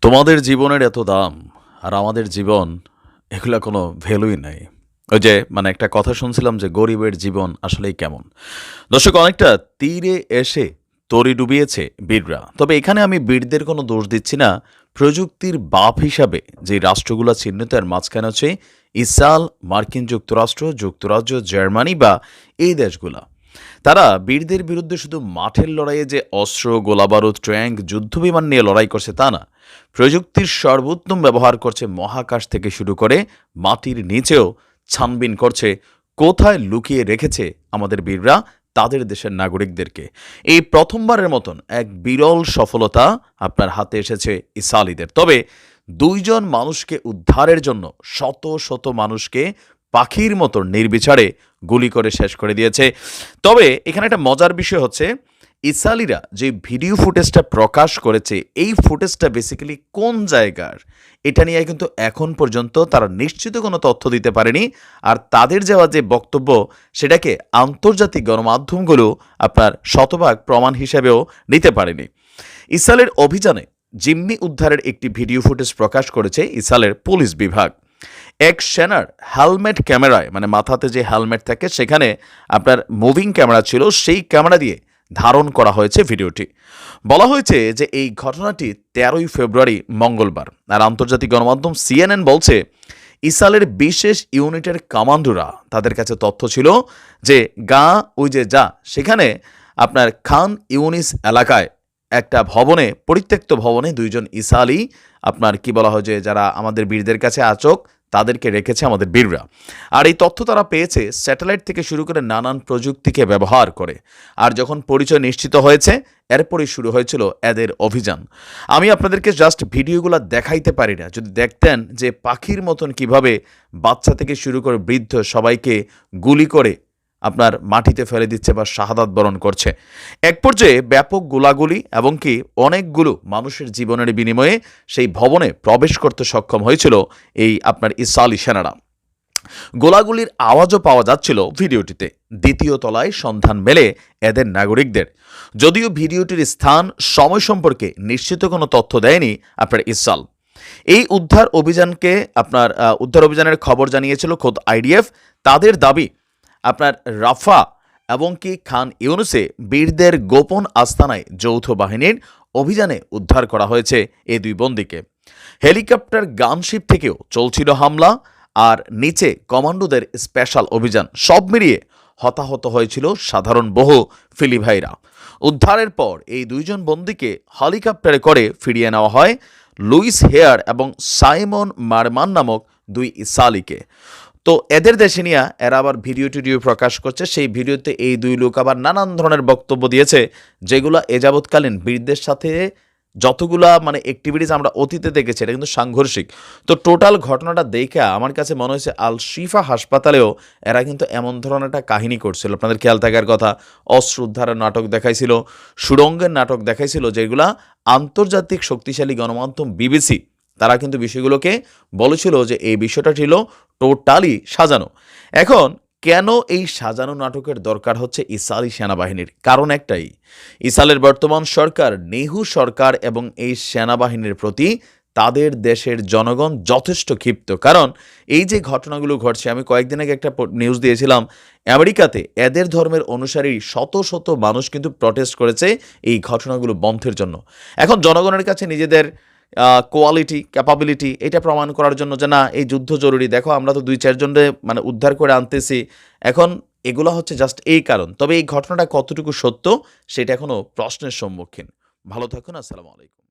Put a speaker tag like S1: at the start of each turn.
S1: তোমাদের জীবনের এত দাম আর আমাদের জীবন, এগুলা কোনো ভ্যালুই নাই। ওই যে মানে একটা কথা শুনছিলাম যে গরিবের জীবন আসলেই কেমন। দর্শক, অনেকটা তীরে এসে তরি ডুবিয়েছে বীররা। তবে এখানে আমি বীরদের কোনো দোষ দিচ্ছি না। প্রযুক্তির বাপ হিসাবে যে রাষ্ট্রগুলো চিহ্নিত, এর মাঝখানে হচ্ছে ইসরায়েল, মার্কিন যুক্তরাষ্ট্র, যুক্তরাজ্য, জার্মানি বা এই দেশগুলা। তারা বীরদের বিরুদ্ধে শুধু মাঠের লড়াইয়ে যে অস্ত্র, গোলাবারুদ, ট্যাঙ্ক, যুদ্ধবিমান নিয়ে লড়াই করছে তা না। প্রযুক্তির সর্বোত্তম ব্যবহার করছে মহাকাশ থেকে শুরু করে মাটির নিচেও ছানবিন করছে, কোথায় লুকিয়ে রেখেছে আমাদের বীররা, তাদের দেশের নাগরিকদেরকে। এই প্রথমবারের মতন এক বিরল সফলতা আপনার হাতে এসেছে ইসালিদের। তবে দুইজন মানুষকে উদ্ধারের জন্য শত শত মানুষকে পাখির মতো নির্বিচারে গুলি করে শেষ করে দিয়েছে। তবে এখানে একটা মজার বিষয় হচ্ছে ইসালিরা যে ভিডিও ফুটেজটা প্রকাশ করেছে, এই ফুটেজটা বেসিক্যালি কোন জায়গার? এটা নিয়ে কিন্তু এখন পর্যন্ত তারা নিশ্চিত কোনো তথ্য দিতে পারেনি। আর তাদের যাওয়া যে বক্তব্য, সেটাকে আন্তর্জাতিক গণমাধ্যমগুলো আপনার শতভাগ প্রমাণ হিসেবেও নিতে পারেনি। ইসরায়েলের অভিযানে জিম্মি উদ্ধারের একটি ভিডিও ফুটেজ প্রকাশ করেছে ইসরায়েলের পুলিশ বিভাগ। এক সেনার হেলমেট ক্যামেরায় মানে মাথাতে যে হেলমেট থাকে, সেখানে আপনার মুভিং ক্যামেরা ছিল, সেই ক্যামেরা দিয়ে ধারণ করা হয়েছে ভিডিওটি। বলা হয়েছে যে এই ঘটনাটি তেরোই ফেব্রুয়ারি মঙ্গলবার। আর আন্তর্জাতিক গণমাধ্যম সিএনএন বলছে, ইসরায়েলের বিশেষ ইউনিটের কমান্ডোরা তাদের কাছে তথ্য ছিল যে গা, ওই যে যা, সেখানে আপনার খান ইউনিস এলাকায় একটা ভবনে, পরিত্যক্ত ভবনে দুইজন ইসালি আপনার কি বলা হয় যে যারা আমাদের বীরদের কাছে আচক তাদেরকে রেখেছে আমাদের বীররা। আর এই তথ্য তারা পেয়েছে স্যাটেলাইট থেকে শুরু করে নানান প্রযুক্তিকে ব্যবহার করে। আর যখন পরিচয় নিশ্চিত হয়েছে, এরপরই শুরু হয়েছিল এদের অভিযান। আমি আপনাদেরকে জাস্ট ভিডিওগুলো দেখাইতে পারি না। যদি দেখতেন যে পাখির মতন কীভাবে বাচ্চা থেকে শুরু করে বৃদ্ধ সবাইকে গুলি করে আপনার মাটিতে ফেলে দিচ্ছে বা শাহাদাত বরণ করছে। এক পর্যায়ে ব্যাপক গোলাগুলি এবং কি অনেকগুলো মানুষের জীবনের বিনিময়ে সেই ভবনে প্রবেশ করতে সক্ষম হয়েছিল এই আপনার ইসালি সেনারা। গোলাগুলির আওয়াজও পাওয়া যাচ্ছিল ভিডিওটিতে। দ্বিতীয় তলায় সন্ধান মেলে এদের নাগরিকদের। যদিও ভিডিওটির স্থান সময় সম্পর্কে নিশ্চিত কোনো তথ্য দেয়নি আপনার ইসাল। এই উদ্ধার অভিযানকে আপনার উদ্ধার অভিযানের খবর জানিয়েছিল খোদ আইডিএফ। তাদের দাবি আপনার রাফা এবং কি খান ইউনুসে বীরদের গোপন আস্তানায় যৌথ বাহিনীর অভিযানে উদ্ধার করা হয়েছে এই দুই বন্দীকে। হেলিকপ্টার, গানশিপ থেকেও চলছিল হামলা আর নিচে কমান্ডোদের স্পেশাল অভিযান সব মিলিয়ে হতাহত হয়েছিল সাধারণ বহু ফিলিভাইরা উদ্ধারের পর এই দুইজন বন্দীকে হেলিকপ্টারে করে ফিরিয়ে নেওয়া হয় লুইস হেয়ার এবং সাইমন মারমান নামক দুই ইসালিকে। তো এদের দেশে নিয়ে এরা আবার ভিডিও টিডিও প্রকাশ করছে। সেই ভিডিওতে এই দুই লোক আবার নানান ধরনের বক্তব্য দিয়েছে, যেগুলো এ যাবৎকালীন বীরদের সাথে যতগুলা মানে অ্যাক্টিভিটিস আমরা অতীতে দেখেছি, এটা কিন্তু সাংঘর্ষিক। তো টোটাল ঘটনাটা দেখে আমার কাছে মনে হয়েছে আল শিফা হাসপাতালেও এরা কিন্তু এমন ধরনের একটা কাহিনী করছিল। আপনাদের খেয়াল থাকার কথা, অস্ত্র উদ্ধারের নাটক দেখাইছিল সুরঙ্গের নাটক দেখাইছিল, যেগুলা আন্তর্জাতিক শক্তিশালী গণমাধ্যম বিবিসি, তারা কিন্তু বিষয়গুলোকে বলেছিল যে এই বিষয়টা ছিল টোটালি সাজানো। এখন কেন এই সাজানো নাটকের দরকার হচ্ছে ইসালি সেনাবাহিনীর? কারণ একটাই, ইসালের বর্তমান সরকার নেহু সরকার এবং এই সেনাবাহিনীর প্রতি তাদের দেশের জনগণ যথেষ্ট ক্ষিপ্ত। কারণ এই যে ঘটনাগুলো ঘটছে, আমি কয়েকদিন আগে একটা নিউজ দিয়েছিলাম, আমেরিকাতে এদের ধর্মের অনুসারী শত শত মানুষ কিন্তু প্রটেস্ট করেছে এই ঘটনাগুলো বন্ধের জন্য। এখন জনগণের কাছে নিজেদের কোয়ালিটি ক্যাপাবিলিটি এটা প্রমাণ করার জন্য যে না, এই যুদ্ধ জরুরি। দেখো, আমরা তো দুই চারজনরে মানে উদ্ধার করে আনতেছি। এখন এগুলো হচ্ছে জাস্ট এই কারণ। তবে এই ঘটনাটা কতটুকু সত্য, সেটা এখনও প্রশ্নের সম্মুখীন। ভালো থাকুন, আসসালামু আলাইকুম।